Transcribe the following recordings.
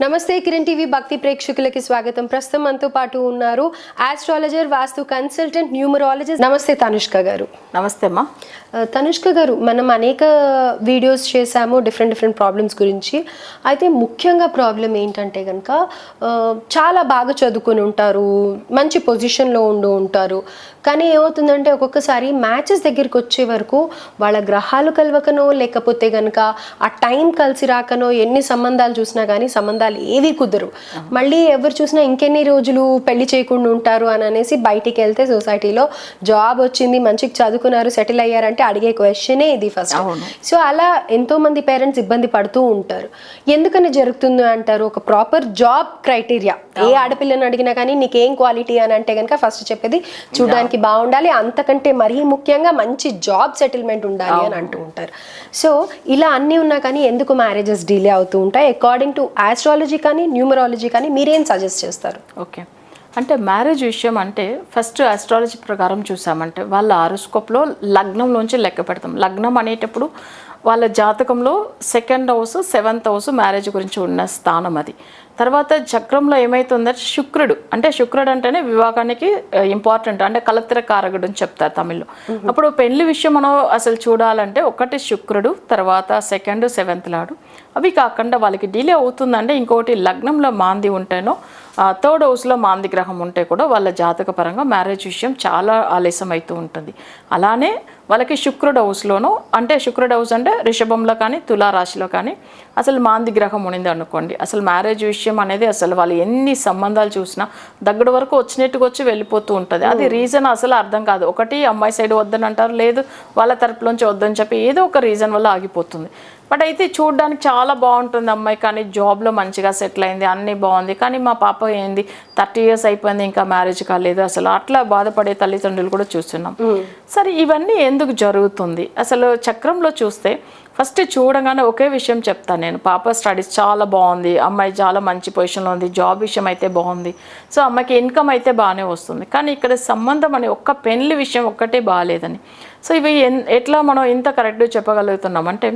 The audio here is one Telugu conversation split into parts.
నమస్తే కిరణ్ టీవీ భక్తి ప్రేక్షకులకి స్వాగతం. ప్రస్తుతం మనతో పాటు ఉన్నారు ఆస్ట్రాలజర్ వాస్తు కన్సల్టెంట్ న్యూమరాలజిస్ట్ నమస్తే తనుష్క గారు. నమస్తే అమ్మా. తనుష్క గారు మనం అనేక వీడియోస్ చేశాము డిఫరెంట్ డిఫరెంట్ ప్రాబ్లమ్స్ గురించి. అయితే ముఖ్యంగా ప్రాబ్లం ఏంటంటే కనుక చాలా బాగా చదువుకొని ఉంటారు మంచి పొజిషన్లో ఉండి ఉంటారు. కానీ ఏమవుతుందంటే ఒక్కొక్కసారి మ్యాచెస్ దగ్గరికి వచ్చే వరకు వాళ్ళ గ్రహాలు కలవకనో లేకపోతే కనుక ఆ టైం కలిసి రాకనో ఎన్ని సంబంధాలు చూసినా కానీ సంబంధాలు ఏవి కుదరు మళ్ళీ ఎవరు చూసినా ఇంకెన్ని రోజులు పెళ్ళి చేయకుండా ఉంటారు అని అనేసి బయటికి వెళ్తే సొసైటీలో జాబ్ వచ్చింది మంచిగా చదువుకున్నారు సెటిల్ అయ్యారంటే అడిగే క్వశ్చనే ఇది ఫస్ట్ సో అలా ఎంతో మంది పేరెంట్స్ ఇబ్బంది పడుతూ ఉంటారు. ఎందుకని జరుగుతుంది అంటారు? ఒక ప్రాపర్ జాబ్ క్రైటీరియా ఏ ఆడపిల్లని అడిగినా కానీ నీకేం క్వాలిటీ అని అంటే కనుక ఫస్ట్ చెప్పేది చూడడానికి బాగుండాలి అంతకంటే మరీ ముఖ్యంగా మంచి జాబ్ సెటిల్మెంట్ ఉండాలి అని అంటూ ఉంటారు. సో ఇలా అన్నీ ఉన్నా కానీ ఎందుకు మ్యారేజెస్ డిలే అవుతూ ఉంటాయి? అకార్డింగ్ టు ఆస్ట్రాలజీ కానీ న్యూమరాలజీ కానీ మీరేం సజెస్ట్ చేస్తారు? ఓకే. అంటే మ్యారేజ్ విషయం అంటే ఫస్ట్ ఆస్ట్రాలజీ ప్రకారం చూసామంటే వాళ్ళ ఆరోస్కోప్లో లగ్నంలోంచి లెక్క పెడతాం. లగ్నం అనేటప్పుడు వాళ్ళ జాతకంలో second house seventh house marriage గురించి ఉన్న స్థానం అది. తర్వాత చక్రంలో ఏమైతుందంటే శుక్రుడు. అంటే శుక్రుడు అంటేనే వివాహానికి ఇంపార్టెంట్ అంటే కలత్ర కారకుడు అని చెప్తారు తమిళ్ళో. అప్పుడు పెళ్ళి విషయం మనం అసలు చూడాలంటే ఒకటి శుక్రుడు తర్వాత సెకండ్ సెవెంత్ లాడు. అవి కాకుండా వాళ్ళకి డిలే అవుతుందంటే ఇంకోటి లగ్నంలో మాంది ఉంటేనో థర్డ్ హౌస్లో మాంది గ్రహం ఉంటే కూడా వాళ్ళ జాతక పరంగా మ్యారేజ్ విషయం చాలా ఆలస్యం అవుతూ ఉంటుంది. అలానే వాళ్ళకి శుక్రుడు హౌస్లోనూ అంటే శుక్రుడు హౌస్ అంటే రిషభంలో కానీ తులారాశిలో కానీ అసలు మాంది గ్రహం ఉండింది అనుకోండి అసలు మ్యారేజ్ విషయం అనేది అసలు వాళ్ళు ఎన్ని సంబంధాలు చూసినా దగ్గర వరకు వచ్చినట్టుగా వచ్చి వెళ్ళిపోతూ ఉంటుంది. అది రీజన్ అసలు అర్థం కాదు. ఒకటి అమ్మాయి సైడ్ వద్దని అంటారు లేదు వాళ్ళ తరపులోంచి వద్దని చెప్పి ఏదో ఒక రీజన్ వల్ల ఆగిపోతుంది. బట్ అయితే చూడడానికి చాలా బాగుంటుంది అమ్మాయి కానీ జాబ్లో మంచిగా సెటిల్ అయింది అన్నీ బాగుంది. కానీ మా పాప ఏంది థర్టీ ఇయర్స్ అయిపోయింది ఇంకా మ్యారేజ్ కాలేదు. అసలు అట్లా బాధపడే తల్లిదండ్రులు కూడా చూస్తున్నాం. సరే ఇవన్నీ ఎందుకు జరుగుతుంది? అసలు చక్రంలో చూస్తే ఫస్ట్ చూడగానే ఒకే విషయం చెప్తాను నేను. పాప స్టడీస్ చాలా బాగుంది అమ్మాయి చాలా మంచి పొజిషన్లో ఉంది జాబ్ విషయం అయితే బాగుంది. సో అమ్మాయికి ఇన్కమ్ అయితే బాగానే వస్తుంది. కానీ ఇక్కడ సంబంధం అనే ఒక్క పెళ్ళి విషయం ఒక్కటే బాగాలేదని. సో ఇవి ఎన్ ఎట్లా మనం ఇంత కరెక్ట్గా చెప్పగలుగుతున్నాం? అంటే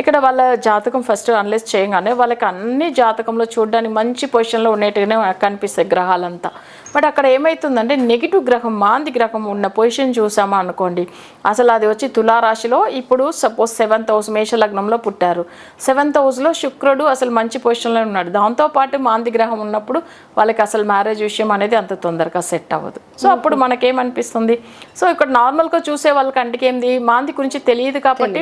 ఇక్కడ వాళ్ళ జాతకం ఫస్ట్ అనలైజ్ చేయగానే వాళ్ళకి అన్ని జాతకంలో చూడడానికి మంచి పొజిషన్లో ఉండేట్టుగానే కనిపిస్తాయి గ్రహాలంతా. బట్ అక్కడ ఏమవుతుందంటే నెగిటివ్ గ్రహం మాంది గ్రహం ఉన్న పొజిషన్ చూసామా అనుకోండి. అసలు అది వచ్చి తులారాశిలో ఇప్పుడు సపోజ్ సెవెంత్ హౌస్ మేషలగ్నంలో పుట్టారు. సెవెంత్ హౌస్లో శుక్రుడు అసలు మంచి పొజిషన్లో ఉన్నాడు. దాంతోపాటు మాంది గ్రహం ఉన్నప్పుడు వాళ్ళకి అసలు మ్యారేజ్ విషయం అనేది అంత తొందరగా సెట్ అవ్వదు. సో అప్పుడు మనకేమనిపిస్తుంది? సో ఇక్కడ నార్మల్గా చూసే వాళ్ళకి కంటికి ఏంది? మాంది గురించి తెలియదు కాబట్టి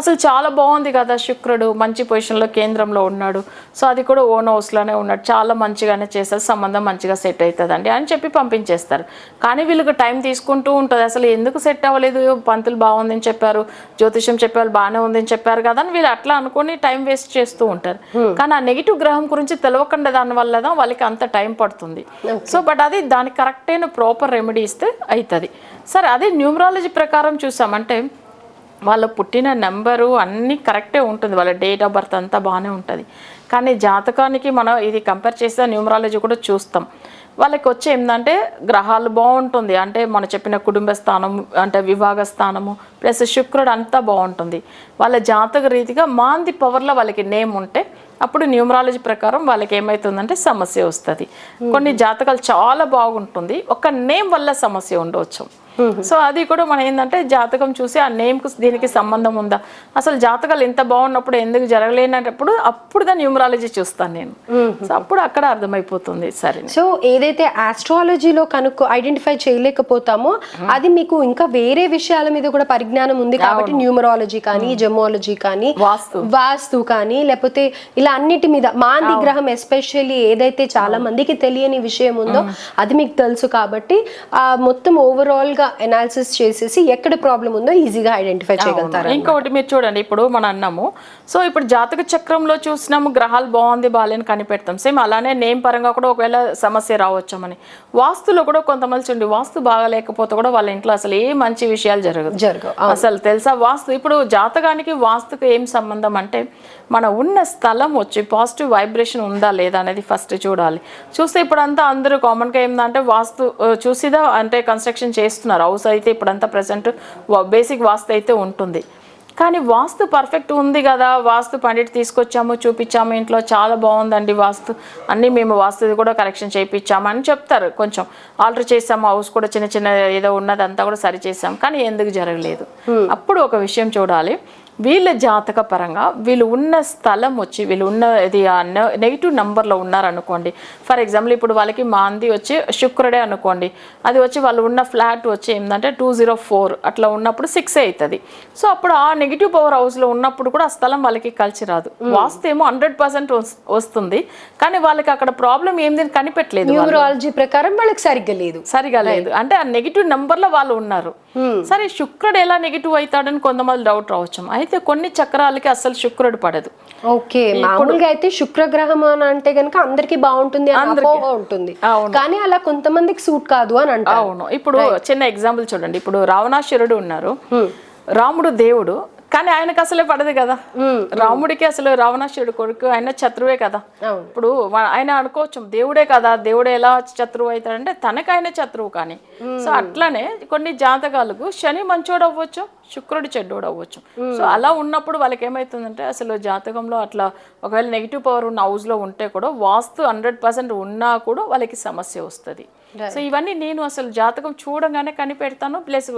అసలు చాలా బాగుంది కదా శుక్రుడు మంచి పొజిషన్లో కేంద్రంలో ఉన్నాడు. సో అది కూడా ఓన్ హౌస్లోనే ఉన్నాడు. చాలా మంచిగానే చేస్తారు సంబంధం మంచిగా సెట్ అవుతుందండి. అని చెప్పి పంపించేస్తారు. కానీ వీళ్ళకి టైం తీసుకుంటూ ఉంటుంది. అసలు ఎందుకు సెట్ అవ్వలేదు? పంతులు బాగుందని చెప్పారు. జ్యోతిషం చెప్పారు బాగానే ఉందని చెప్పారు కదా అని వీళ్ళు అట్లా అనుకొని టైం వేస్ట్ చేస్తూ ఉంటారు. కానీ ఆ నెగిటివ్ గ్రహం గురించి తెలవకుండా దాని వల్ల వాళ్ళకి అంత టైం పడుతుంది. సో బట్ అది దానికి కరెక్ట్ అయిన ప్రాపర్ రెమెడీ ఇస్తే అవుతుంది సరే అదే న్యూమరాలజీ ప్రకారం చూసామంటే వాళ్ళ పుట్టిన నెంబరు అన్నీ కరెక్టే ఉంటుంది. వాళ్ళ డేట్ ఆఫ్ బర్త్ అంతా బాగానే ఉంటుంది. కానీ జాతకానికి మనం ఇది కంపేర్ చేస్తే న్యూమరాలజీ కూడా చూస్తాం. వాళ్ళకి వచ్చి ఏంటంటే గ్రహాలు బాగుంటుంది. అంటే మనం చెప్పిన కుటుంబ స్థానం అంటే విభాగ స్థానము ప్లస్ శుక్రుడు అంతా బాగుంటుంది. వాళ్ళ జాతక రీతిగా మాంది పవర్లో వాళ్ళకి నేమ్ ఉంటే అప్పుడు న్యూమరాలజీ ప్రకారం వాళ్ళకి ఏమవుతుందంటే సమస్య వస్తుంది. కొన్ని జాతకాలు చాలా బాగుంటుంది. ఒక నేమ్ వల్ల సమస్య ఉండవచ్చు సో అది కూడా మనం ఏంటంటే జాతకం చూసి ఆ నేమ్కు దీనికి సంబంధం ఉందా? అసలు జాతకాలు ఎంత బాగున్నప్పుడు ఎందుకు జరగలేనప్పుడు అప్పుడు దాని న్యూమరాలజీ చూస్తాను నేను. సో అప్పుడు అక్కడ అర్థమైపోతుంది. సరే. సో ఏదైతే ఆస్ట్రాలజీలో కనుక్కో ఐడెంటిఫై చేయలేకపోతామో అది మీకు ఇంకా వేరే విషయాల మీద కూడా పరిజ్ఞానం ఉంది కాబట్టి న్యూమరాలజీ కానీ జెమాలజీ కానీ వాస్తు. వాస్తు కానీ లేకపోతే ఇలా అన్నిటి మీద మాంది గ్రహం ఎస్పెషల్లీ ఏదైతే చాలా మందికి తెలియని విషయం ఉందో అది మీకు తెలుసు కాబట్టి ఆ మొత్తం ఓవరాల్గా అనాలిసిస్ చేసేసి ఎక్కడ ప్రాబ్లం ఉందో ఈజీగా ఐడెంటిఫై చేయగలుగుతారు ఇంకొకటి మీరు చూడండి ఇప్పుడు మనం అన్నాము. సో ఇప్పుడు జాతక చక్రంలో చూసినాము గ్రహాలు బాగుంది బాగాలేని కనిపెడతాం. సేమ్ అలానే నేమ్ పరంగా కూడా ఒకవేళ సమస్య రావచ్చామని. వాస్తులో కూడా కొంతమంది చూడండి వాస్తు బాగాలేకపోతే కూడా వాళ్ళ ఇంట్లో అసలు ఏ మంచి విషయాలు జరగదు. జరగవు అసలు తెలుసా? వాస్తు ఇప్పుడు జాతకానికి వాస్తుకు ఏం సంబంధం అంటే మన ఉన్న స్థలం వచ్చి పాజిటివ్ వైబ్రేషన్ ఉందా లేదా అనేది ఫస్ట్ చూడాలి. చూస్తే ఇప్పుడంతా అందరూ కామన్గా ఏంటంటే వాస్తు చూసిదా? అంటే కన్స్ట్రక్షన్ చేస్తున్నారు. హౌస్ అయితే ఇప్పుడంతా ప్రజెంట్ బేసిక్ వాస్తు అయితే ఉంటుంది. కానీ వాస్తు పర్ఫెక్ట్ ఉంది కదా. వాస్తు పండిట్ తీసుకొచ్చాము చూపించాము ఇంట్లో చాలా బాగుందండి వాస్తు. అన్నీ మేము వాస్తు కూడా కరెక్షన్ చేయించాము అని చెప్తారు కొంచెం. ఆల్టర్ చేసాము హౌస్ కూడా చిన్న చిన్న ఏదో ఉన్నదంతా కూడా సరి చేసాం కానీ ఎందుకు జరగలేదు. అప్పుడు ఒక విషయం చూడాలి. వీళ్ళ జాతక పరంగా వీళ్ళు ఉన్న స్థలం వచ్చి వీళ్ళు ఉన్న ఇది నెగిటివ్ నంబర్లో ఉన్నారనుకోండి. ఫర్ ఎగ్జాంపుల్ ఇప్పుడు వాళ్ళకి మాంది వచ్చి శుక్రుడే అనుకోండి. అది వచ్చి వాళ్ళు ఉన్న ఫ్లాట్ వచ్చి ఏంటంటే టూ జీరో ఫోర్ అట్లా ఉన్నప్పుడు సిక్స్ అవుతుంది సో అప్పుడు ఆ నెగిటివ్ పవర్ హౌస్లో ఉన్నప్పుడు కూడా ఆ స్థలం వాళ్ళకి కలిసి రాదు. వాస్తు ఏమో హండ్రెడ్ పర్సెంట్ వస్తుంది. కానీ వాళ్ళకి అక్కడ ప్రాబ్లం ఏంది కనిపెట్టలేదు. న్యూమరాలజీ ప్రకారం వాళ్ళకి సరిగ్గా లేదు. సరిగా లేదు. అంటే ఆ నెగిటివ్ నంబర్లో వాళ్ళు ఉన్నారు. సరే శుక్రుడు ఎలా నెగిటివ్ అవుతాడని కొంతమంది డౌట్ రావచ్చు అయితే కొన్ని చక్రాలకి అసలు శుక్రుడు పడదు. ఓకే మామూలుగా అయితే శుక్రగ్రహం అని అంటే గనుక అందరికి బాగుంటుంది ఉంటుంది. కానీ అలా కొంతమందికి సూట్ కాదు అని అంటారు. అవును. ఇప్పుడు చిన్న ఎగ్జాంపుల్ చూడండి. ఇప్పుడు రావణాసురుడు ఉన్నారు. రాముడు దేవుడు కానీ ఆయనకు అసలే పడదు కదా. రాముడికి అసలు రావణాసురుడు కొడుకు ఆయన శత్రువే కదా. ఇప్పుడు ఆయన అనుకోవచ్చు దేవుడే కదా దేవుడు ఎలా శత్రువు అవుతాడంటే తనకు ఆయన శత్రువు కానీ. సో అట్లానే కొన్ని జాతకాలకు శని మంచోడు అవ్వచ్చు శుక్రుడు చెడ్డోడు అవ్వచ్చు. సో అలా ఉన్నప్పుడు వాళ్ళకి ఏమవుతుందంటే అసలు జాతకంలో అట్లా ఒకవేళ నెగిటివ్ పవర్ ఉన్న హౌస్లో ఉంటే కూడా వాస్తు హండ్రెడ్ పర్సెంట్ ఉన్నా కూడా వాళ్ళకి సమస్య వస్తుంది. సో ఇవన్నీ నేను అసలు జాతకం చూడంగానే కనిపెడతాను. ప్లస్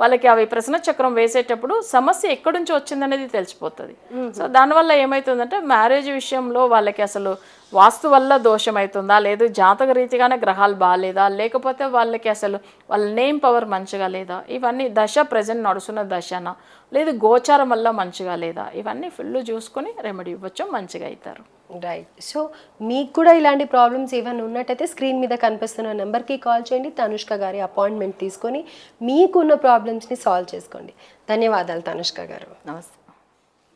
వాళ్ళకి అవి ప్రశ్న చక్రం వేసేటప్పుడు సమస్య ఎక్కడి నుంచి వచ్చిందనేది తెలిసిపోతుంది. సో దానివల్ల ఏమవుతుందంటే మ్యారేజ్ విషయంలో వాళ్ళకి అసలు వాస్తు వల్ల దోషం అవుతుందా లేదు జాతక రీతిగానే గ్రహాలు బాగాలేదా లేకపోతే వాళ్ళకి అసలు వాళ్ళ నేమ్ పవర్ మంచిగా లేదా ఇవన్నీ దశ ప్రజెంట్ నడుస్తున్న దశన లేదు గోచారం వల్ల మంచిగా లేదా ఇవన్నీ ఫుల్ చూసుకొని రెమెడీ ఇవ్వచ్చు మంచిగా అవుతారు. రైట్ సో మీకు కూడా ఇలాంటి ప్రాబ్లమ్స్ ఏమైనా ఉన్నట్టయితే స్క్రీన్ మీద కనిపిస్తున్న నెంబర్కి కాల్ చేయండి. తనుష్క గారి అపాయింట్మెంట్ తీసుకొని మీకున్న ప్రాబ్లమ్స్ని సాల్వ్ చేసుకోండి. ధన్యవాదాలు తనుష్క గారు. నమస్తే.